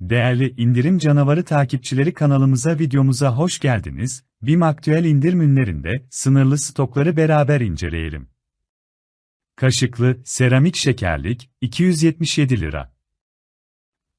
Değerli indirim canavarı takipçileri kanalımıza videomuza hoş geldiniz. BİM aktüel indirim ürünlerinde sınırlı stokları beraber inceleyelim. Kaşıklı, seramik şekerlik, 277 lira.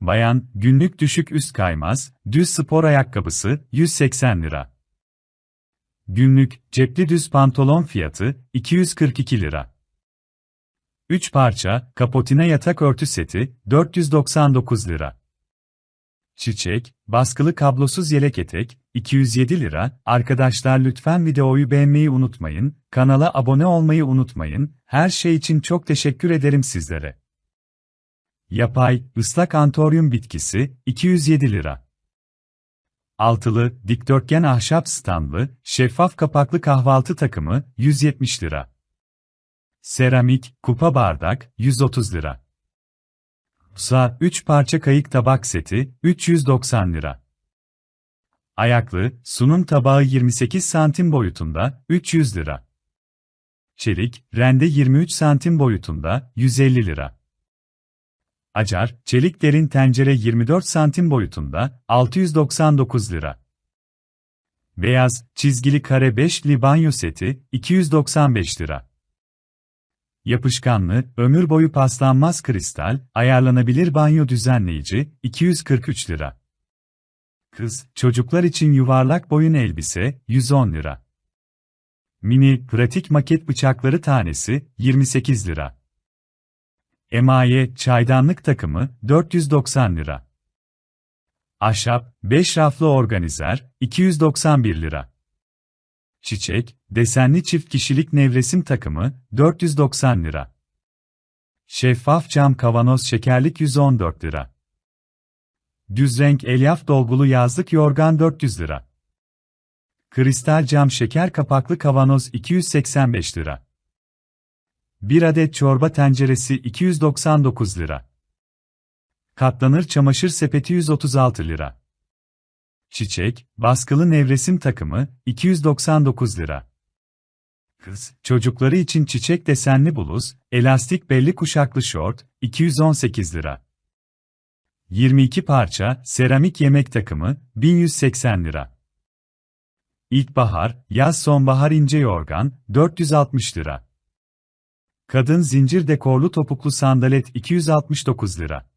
Bayan, günlük düşük üst kaymaz, düz spor ayakkabısı, 180 lira. Günlük, cepli düz pantolon fiyatı, 242 lira. 3 parça, kapotina yatak örtü seti, 499 lira. Çiçek, baskılı kablosuz yelek etek, 207 lira. Arkadaşlar lütfen videoyu beğenmeyi unutmayın, kanala abone olmayı unutmayın. Her şey için çok teşekkür ederim sizlere. Yapay, ıslak antoryum bitkisi, 207 lira. Altılı, dikdörtgen ahşap standlı, şeffaf kapaklı kahvaltı takımı, 170 lira. Seramik, kupa bardak, 130 lira. Sa 3 parça kayık tabak seti, 390 lira. Ayaklı, sunum tabağı 28 santim boyutunda, 300 lira. Çelik, rende 23 santim boyutunda, 150 lira. Acar, çelik derin tencere 24 santim boyutunda, 699 lira. Beyaz, çizgili kare 5'li banyo seti, 295 lira. Yapışkanlı, ömür boyu paslanmaz kristal, ayarlanabilir banyo düzenleyici, 243 lira. Kız, çocuklar için yuvarlak boyun elbise, 110 lira. Mini, pratik maket bıçakları tanesi, 28 lira. Emaye, çaydanlık takımı, 490 lira. Ahşap, 5 raflı organizer, 291 lira. Çiçek, desenli çift kişilik nevresim takımı, 490 lira. Şeffaf cam kavanoz şekerlik 114 lira. Düz renk elyaf dolgulu yazlık yorgan 400 lira. Kristal cam şeker kapaklı kavanoz 285 lira. 1 adet çorba tenceresi 299 lira. Katlanır çamaşır sepeti 136 lira. Çiçek, baskılı nevresim takımı, 299 lira. Kız, çocukları için çiçek desenli bluz, elastik belli kuşaklı şort, 218 lira. 22 parça, seramik yemek takımı, 1180 lira. İlkbahar, yaz sonbahar ince yorgan, 460 lira. Kadın zincir dekorlu topuklu sandalet 269 lira.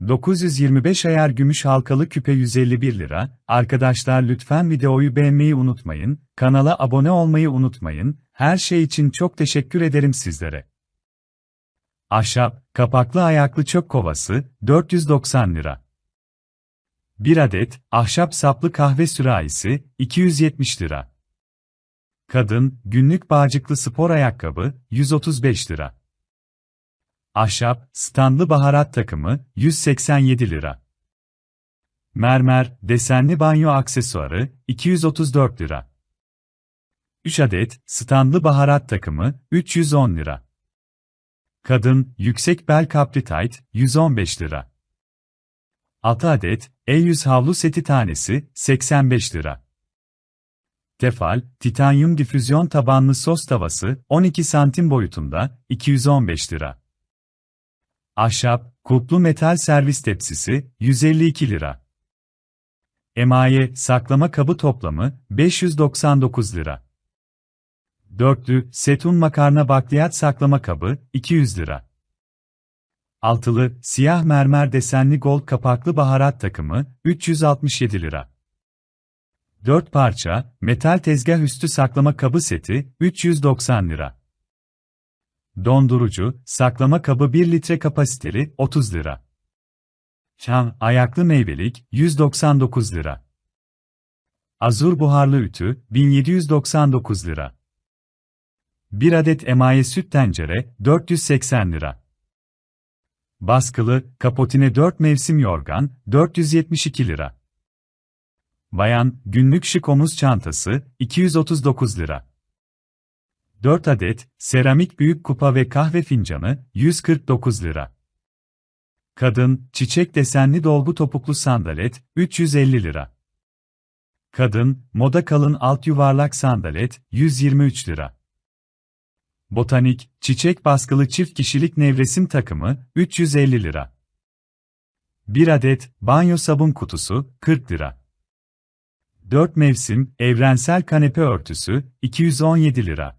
925 ayar gümüş halkalı küpe 151 lira. Arkadaşlar lütfen videoyu beğenmeyi unutmayın, kanala abone olmayı unutmayın. Her şey için çok teşekkür ederim sizlere. Ahşap, kapaklı ayaklı çöp kovası, 490 lira. 1 adet, ahşap saplı kahve sürahisi, 270 lira. Kadın, günlük bağcıklı spor ayakkabı, 135 lira. Ahşap, standlı baharat takımı, 187 lira. Mermer, desenli banyo aksesuarı, 234 lira. 3 adet, standlı baharat takımı, 310 lira. Kadın, yüksek bel kapri tight, 115 lira. 6 adet, el yüz havlu seti tanesi, 85 lira. Tefal, titanyum difüzyon tabanlı sos tavası, 12 santim boyutunda, 215 lira. Ahşap, kuplu metal servis tepsisi, 152 lira. Emaye, saklama kabı toplamı, 599 lira. Dörtlü, setun makarna bakliyat saklama kabı, 200 lira. Altılı, siyah mermer desenli gold kapaklı baharat takımı, 367 lira. 4 parça, metal tezgah üstü saklama kabı seti, 390 lira. Dondurucu, saklama kabı 1 litre kapasiteli, 30 lira. Çam, ayaklı meyvelik, 199 lira. Azur buharlı ütü, 1799 lira. 1 adet emaye süt tencere, 480 lira. Baskılı, kapotine 4 mevsim yorgan, 472 lira. Bayan, günlük şık omuz çantası, 239 lira. 4 adet, seramik büyük kupa ve kahve fincanı, 149 lira. Kadın, çiçek desenli dolgu topuklu sandalet, 350 lira. Kadın, moda kalın alt yuvarlak sandalet, 123 lira. Botanik, çiçek baskılı çift kişilik nevresim takımı, 350 lira. 1 adet banyo sabun kutusu 40 lira. 4 mevsim evrensel kanepe örtüsü 217 lira.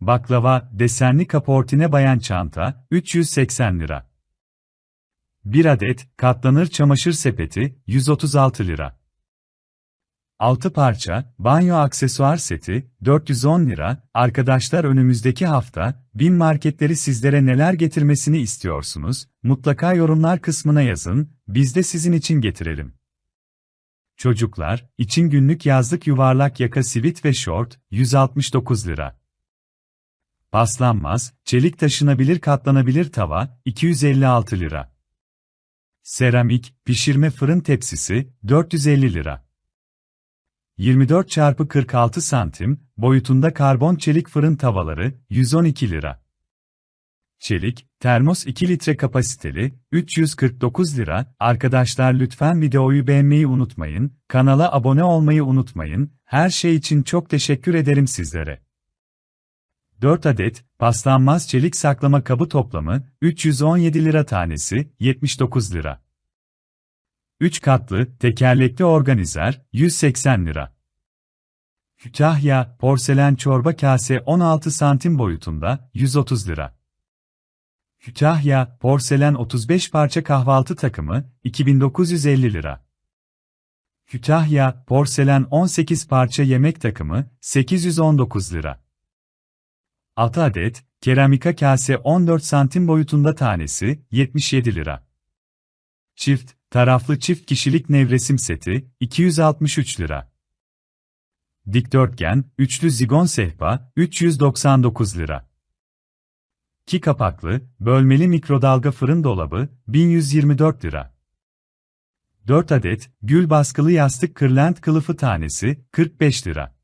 Baklava desenli kaportine bayan çanta 380 lira. 1 adet katlanır çamaşır sepeti 136 lira. 6 parça banyo aksesuar seti 410 lira. Arkadaşlar önümüzdeki hafta BİM marketleri sizlere neler getirmesini istiyorsunuz? Mutlaka yorumlar kısmına yazın. Biz de sizin için getirelim. Çocuklar için günlük yazlık yuvarlak yaka sivit ve şort 169 lira. Paslanmaz, çelik taşınabilir katlanabilir tava 256 lira. Seramik, pişirme fırın tepsisi 450 lira. 24 çarpı 46 santim boyutunda karbon çelik fırın tavaları 112 lira. Çelik, termos 2 litre kapasiteli 349 lira. Arkadaşlar lütfen videoyu beğenmeyi unutmayın, kanala abone olmayı unutmayın. Her şey için çok teşekkür ederim sizlere. 4 adet paslanmaz çelik saklama kabı toplamı 317 lira tanesi 79 lira. 3 katlı tekerlekli organizer 180 lira. Kütahya porselen çorba kase 16 santim boyutunda 130 lira. Kütahya porselen 35 parça kahvaltı takımı 2950 lira. Kütahya porselen 18 parça yemek takımı 819 lira. 6 adet keramika kase 14 santim boyutunda tanesi 77 lira. Çift taraflı çift kişilik nevresim seti 263 lira. Dikdörtgen, üçlü zigon sehpa, 399 lira. 2 kapaklı, bölmeli mikrodalga fırın dolabı, 1124 lira. 4 adet, gül baskılı yastık kırlent kılıfı tanesi, 45 lira.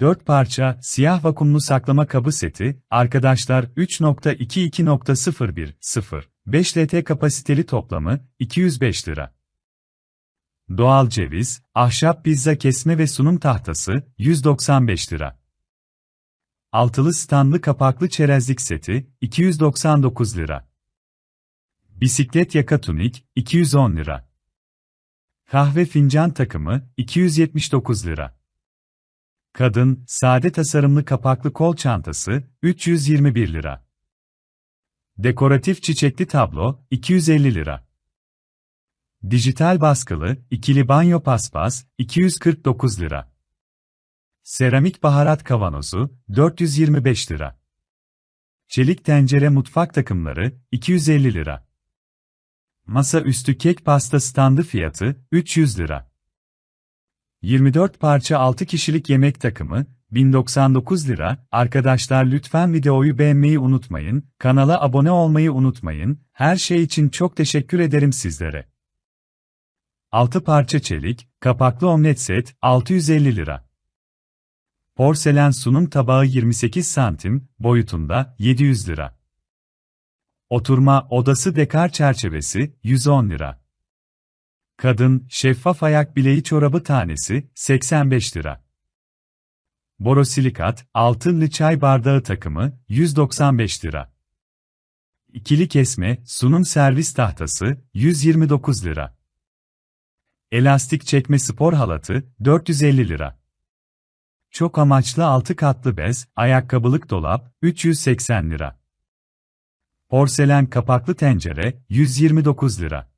4 parça, siyah vakumlu saklama kabı seti, arkadaşlar 3.22.01, 0, 5 LT kapasiteli toplamı, 205 lira. Doğal ceviz, ahşap pizza kesme ve sunum tahtası, 195 lira. Altılı standlı kapaklı çerezlik seti, 299 lira. Bisiklet yaka tunik, 210 lira. Kahve fincan takımı, 279 lira. Kadın, sade tasarımlı kapaklı kol çantası, 321 lira. Dekoratif çiçekli tablo, 250 lira. Dijital baskılı, ikili banyo paspas, 249 lira. Seramik baharat kavanozu, 425 lira. Çelik tencere mutfak takımları, 250 lira. Masa üstü kek pasta standı fiyatı, 300 lira. 24 parça 6 kişilik yemek takımı, 1099 lira. Arkadaşlar lütfen videoyu beğenmeyi unutmayın, kanala abone olmayı unutmayın. Her şey için çok teşekkür ederim sizlere. 6 parça çelik, kapaklı omlet set, 650 lira. Porselen sunum tabağı 28 santim, boyutunda, 700 lira. Oturma odası dekar çerçevesi, 110 lira. Kadın, şeffaf ayak bileği çorabı tanesi, 85 lira. Borosilikat, altınlı çay bardağı takımı, 195 lira. İkili kesme, sunum servis tahtası, 129 lira. Elastik çekme spor halatı, 450 lira. Çok amaçlı 6 katlı bez, ayakkabılık dolap, 380 lira. Porselen kapaklı tencere, 129 lira.